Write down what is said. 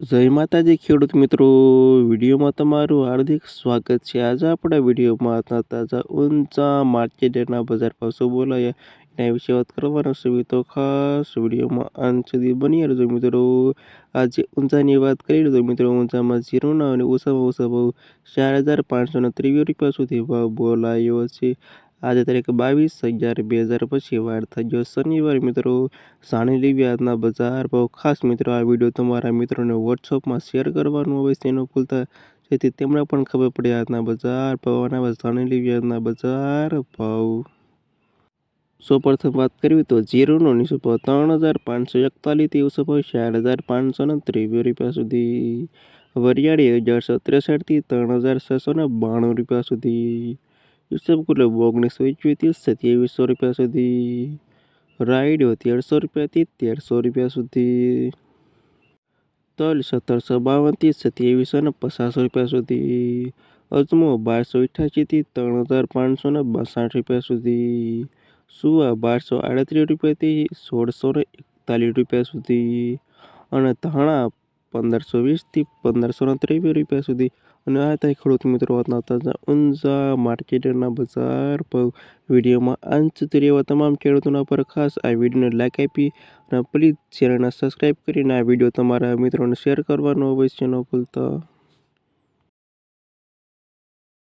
જય માતાજી, ખેડૂત મિત્રો. વિડીયોમાં તમારું હાર્દિક સ્વાગત છે. આજે આપણા વિડીયોમાં તાજા, ઊંચા માર્કેટના બજાર ભાવ શું બોલાયા? એના વિશે વાત કરવાનો તો ખાસ વિડીયોમાં અંત સુધી બની રહેજો મિત્રો. આજે ઊંચાની વાત કરી તો મિત્રો, ઊંચામાં ઝીરોના અને ઓછામાં ઓછા ભાવ ચાર હજાર પાંચસો ત્રેવીસ રૂપિયા સુધી ભાવ બોલાયો છે. આજે તારીખ બાવીસ અગિયાર બે હજાર પછી વાર થઈ ગયો શનિવાર. મિત્રો સાણેલી વ્યાજના બજાર ભાવ. ખાસ મિત્રો, આ વીડિયો તમારા મિત્રોને વોટ્સઅપમાં શેર કરવાનું અવશ્ય ન ભૂલતા. જેથી તેમને પણ ખબર પડે આજના બજાર ભાવ અને સાણેલી વ્યાજના બજાર ભાવ. સૌપ્રથમ વાત કરવી તો જીરોનો નીચો ભાવ ત્રણ હજાર પાંચસો એકતાલીસથી ઓછો ભાવ ચાર હજાર પાંચસો ને ત્રેવીસ રૂપિયા સુધી. વરિયાળી અગિયારસો ત્રેસઠથી ત્રણ હજાર છસો ને બાણું રૂપિયા સુધી. ઈસબ કુલે ઓગણીસો એકવીસથી સત્યાવીસો રૂપિયા સુધી રાયડો તેરસો રૂપિયાથી તેરસો રૂપિયા સુધી તલ સત્તરસો બાવનથી સત્યાવીસો ને પચાસ રૂપિયા સુધી અજમો બારસો અઠ્યાસીથી ત્રણ હજાર પાંચસો ને બાસઠ રૂપિયા સુધી સુવા બારસો આડત્રીસ રૂપિયાથી સોળસો ને એકતાલીસ રૂપિયા સુધી અને ધાણા પંદરસો વીસથી પંદરસો ત્રેવીસ રૂપિયા સુધી. અને આ થાય ખેડૂત મિત્રો વાતના તાજા ઊંઝા માર્કેટના બજાર પર વિડીયોમાં અંત સુધી રહેવા તમામ ખેડૂતોના પર ખાસ આ વિડીયોને લાઈક આપી અને પ્લીઝ ચેનલને સબસ્ક્રાઈબ કરીને આ વીડિયો તમારા મિત્રોને શેર કરવાનો અવશ્ય ન ભૂલતા.